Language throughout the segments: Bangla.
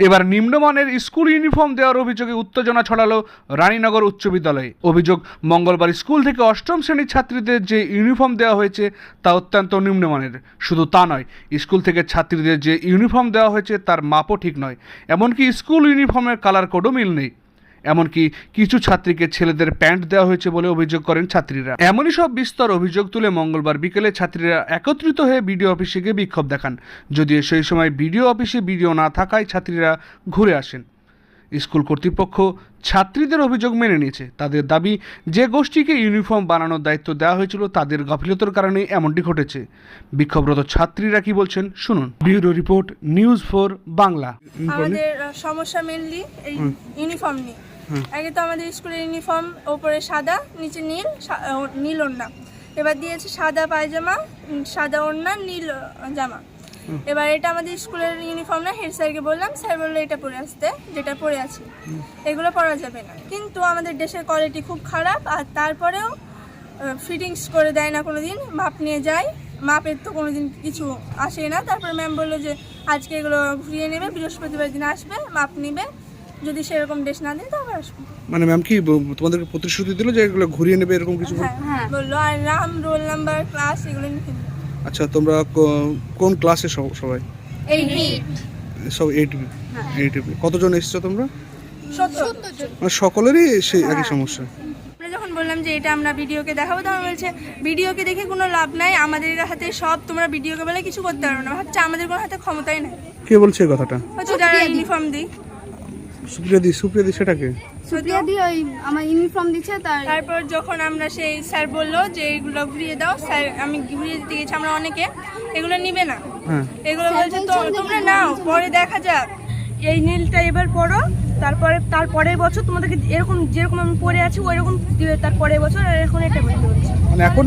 এবার নিম্নমানের স্কুল ইউনিফর্ম দেওয়ার অভিযোগে উত্তেজনা ছড়ালো রানীনগর উচ্চ বিদ্যালয়ে। অভিযোগ, মঙ্গলবার স্কুল থেকে অষ্টম শ্রেণির ছাত্রীদের যে ইউনিফর্ম দেওয়া হয়েছে তা অত্যন্ত নিম্নমানের। শুধু তা নয়, স্কুল থেকে ছাত্রীদের যে ইউনিফর্ম দেওয়া হয়েছে তার মাপও ঠিক নয়। এমনকি স্কুল ইউনিফর্মের কালার কোডও মিল নেই। এমনকি কিছু ছাত্রীকে ছেলেদের প্যান্ট দেওয়া হয়েছে বলে অভিযোগ করেন ছাত্রীরা। এমনই সব বিস্তর অভিযোগ তুলে মঙ্গলবার বিকেলে ছাত্রীরা একত্রিত হয়ে বিডিও অফিসে গিয়ে বিক্ষোভ দেখান। যদিও সেই সময় বিডিও অফিসে বিডিও না থাকায় ছাত্রীরা ঘুরে আসেন। স্কুল কর্তৃপক্ষ ছাত্রীদের অভিযোগ মেনে নিয়েছে। তাদের দাবি যে গোষ্ঠীকে ইউনিফর্ম বানানোর দায়িত্ব দেওয়া হয়েছিল তাদের গাফিলতার কারণে এমনটি ঘটেছে। বিক্ষোভরত ছাত্রীরা কি বলছেন শুনুন। Bureau report news four Bangla. আমাদের সমস্যা মেনলি এই ইউনিফর্ম নিয়ে। আগে তো আমাদের স্কুলের ইউনিফর্ম ওপরে সাদা, নিচে নীল নীল ওড়না। এবার দিয়েছে সাদা পায়জামা সাদা ওড়না, নীল জামা। এবার এটা আমাদের স্কুলের ইউনিফর্ম না, হেড স্যারকে বললাম, স্যার বলল এটা পরে আসতে, যেটা পরে আছি। এগুলো পরা যাবে না। কিন্তু আমাদের দেশের কোয়ালিটি খুব খারাপ, আর তারপরেও ফিটিংস করে দেয় না কোনো দিন মাপ নিয়ে যায়। মাপের তো কোনো দিন কিছু আসে না। তারপর ম্যাম বলল যে, আজকে এগুলো ঘুরিয়ে নেবে, বৃহস্পতিবার দিন আসবে, মাপ নেবে। যদি সেরকম ড্রেস না দেয় তবে আসবে। মানে ম্যাম কি তোমাদেরকে প্রতিশ্রুতি দিল যে এগুলো ঘুরিয়ে নেবে এরকম কিছু বল- হ্যাঁ বলল আর নাম রোল নাম্বার ক্লাস এগুলো লিখে দিবে। আচ্ছা তোমরা ক- কোন ক্লাসে সব- সবাই? সব এইট এইট কতজন এসছো তোমরা? সত্তর মানে সকলেরই সেই একই সমস্যা। আমরা যখন বললাম যে এটা আমরা ভিডিওকে দেখাবো তখন বলছে ভিডিওকে দেখে কোনো লাভ নাই আমাদের হাতে সব তোমরা ভিডিওকে বলে কিছু করতে পারো না। ভাবছে আমাদের কোনো হাতে ক্ষমতাই নাই। কে বলছে এই কথাটা? হচ্ছে যারা ইউনিফর্ম দিই। সুপ্রিয়া দি সুপ্রিয়া দি সেটাকে? সুপ্রিয়া দি ওই আমার ইউনিফর্ম দিচ্ছে তার তারপর যখন আমরা সেই স্যার বলল যে এগুলো ঘুরিয়ে দাও স্যার আমি ঘুরিয়ে দিতে গেছি আমরা অনেকে এগুলো নিবে না। হ্যাঁ। এগুলো বলছে তো তোমরা নাও পরে দেখা যাক। এই নীলটা এবার পড়ো তারপরে তারপরের বছর তোমাদেরকে এরকম যেরকম আমি পরে আছি ওই রকম দিবে তারপরের বছর আর এখন এটা করতে হচ্ছে মানে এখন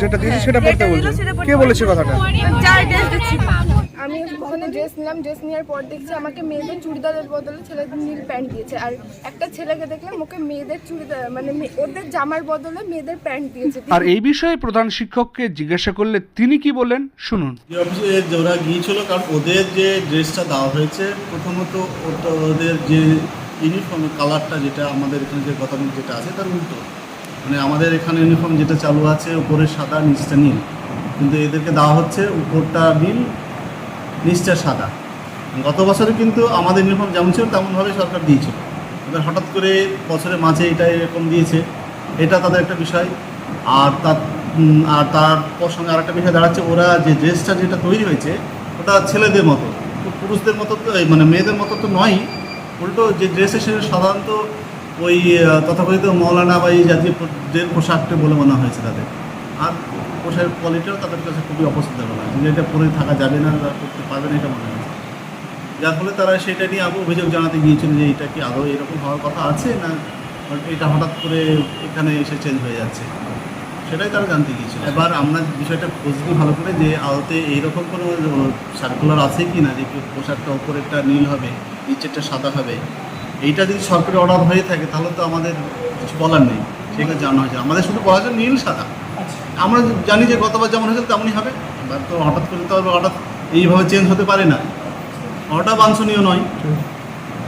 যেটা দিয়েছে সেটা পড়তে বলছে। কে বলেছে কথাটা? যার ড্রেস দিচ্ছি। আমি ওখানে ড্রেস নিলাম ড্রেস নেওয়ার পর দেখছি আমাকে মেয়েদের চুড়িদারের বদলে ছেলেদের নীল প্যান্ট দিয়েছে। আর একটা ছেলেকে দেখলাম ওকে মেয়েদের চুড়িদার মানে ওদের জামার বদলে মেয়েদের প্যান্ট দিয়েছে। আর এই বিষয়ে প্রধান শিক্ষককে জিজ্ঞাসা করলে তিনি কি বললেন শুনুন। ওরা গিয়েছিল কারণ ওদের যে ড্রেসটা দেওয়া হয়েছে প্রথমত ওদের যে ইউনিফর্মের কালারটা যেটা আমাদের এখানে যে গতানুগ যেটা আছে তার উল্টো। মানে আমাদের এখানে ইউনিফর্ম যেটা চালু আছে উপরে সাদা নিচটা নীল। কিন্তু এদেরকে দেওয়া হচ্ছে উপরটা নীল নিচটা সাদা। গত বছরে কিন্তু আমাদের ইউনিফর্ম যেমন ছিল, তেমনভাবে সরকার দিয়েছিল এবার হঠাৎ করে বছরের মাঝে এটা এরকম দিয়েছে, এটা তাদের একটা বিষয়। আর তার আর তার সঙ্গে আরেকটা বিষয় দাঁড়াচ্ছে, ওরা যে ড্রেসটা যেটা তৈরি হয়েছে, ওটা ছেলেদের মতো। পুরুষদের মতো তো মানে মেয়েদের মতো তো নয় উল্টো যে ড্রেস এসে সাধারণত ওই তথাকথিত মৌলানা বা এই জাতীয় পোশাকটা বলে মনে হয়েছে তাদের। আর পোশাকের কোয়ালিটিও তাদের কাছে খুবই অপছন্দ মনে হয়। এটা পরে থাকা যাবে না বা পারবে না এটা মনে হয়েছে যার ফলে তারা সেটা নিয়ে আবার অভিযোগ জানাতে গিয়েছিল যে এটা কি আদৌ এরকম হওয়ার কথা আছে না এটা হঠাৎ করে এখানে এসে চেঞ্জ হয়ে যাচ্ছে। সেটাই তারা জানতে গিয়েছিল। এবার আমরা বিষয়টা খুঁজবো ভালো করে যে আদতে এইরকম কোনো সার্কুলার আছে কি না যে পোশাকটা ওপরেরটা নীল হবে নিচেরটা সাদা হবে। এইটা যদি সরকারি অর্ডার হয়ে থাকে তাহলে তো আমাদের কিছু বলার নেই। সেটা জানা হয়েছে। আমাদের শুধু বলা হয়েছে নীল সাদা। আমরা জানি যে গতবার যেমন হয়েছে তেমনই হবে। এবার তো হঠাৎ করে তো হঠাৎ এইভাবে চেঞ্জ হতে পারে না। ওটা বাঞ্ছনীয় নয়।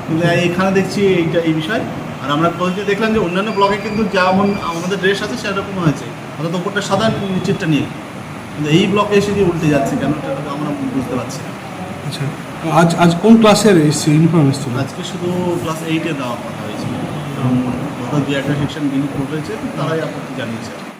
কিন্তু এখানে দেখছি এইটা এই বিষয়। আর আমরা নিয়ে দেখলাম যে অন্যান্য ব্লকে কিন্তু যেমন আমাদের ড্রেস আছে সেরকম হয়েছে। অর্থাৎ ওপরটা সাদা নিচেরটা নীল কিন্তু এই ব্লকে এসে যে উল্টে যাচ্ছে কেন তো আমরা বুঝতে পারছি না। আচ্ছা আজ আজ কোন ক্লাসের এসছে ইউনিফর্ম এসছিল? আজকে শুধু ক্লাস এইটে দেওয়ার কথা হয়েছিল এবং গত যে একটা সেকশন বিল করেছে তারাই আপনাকে জানিয়েছে।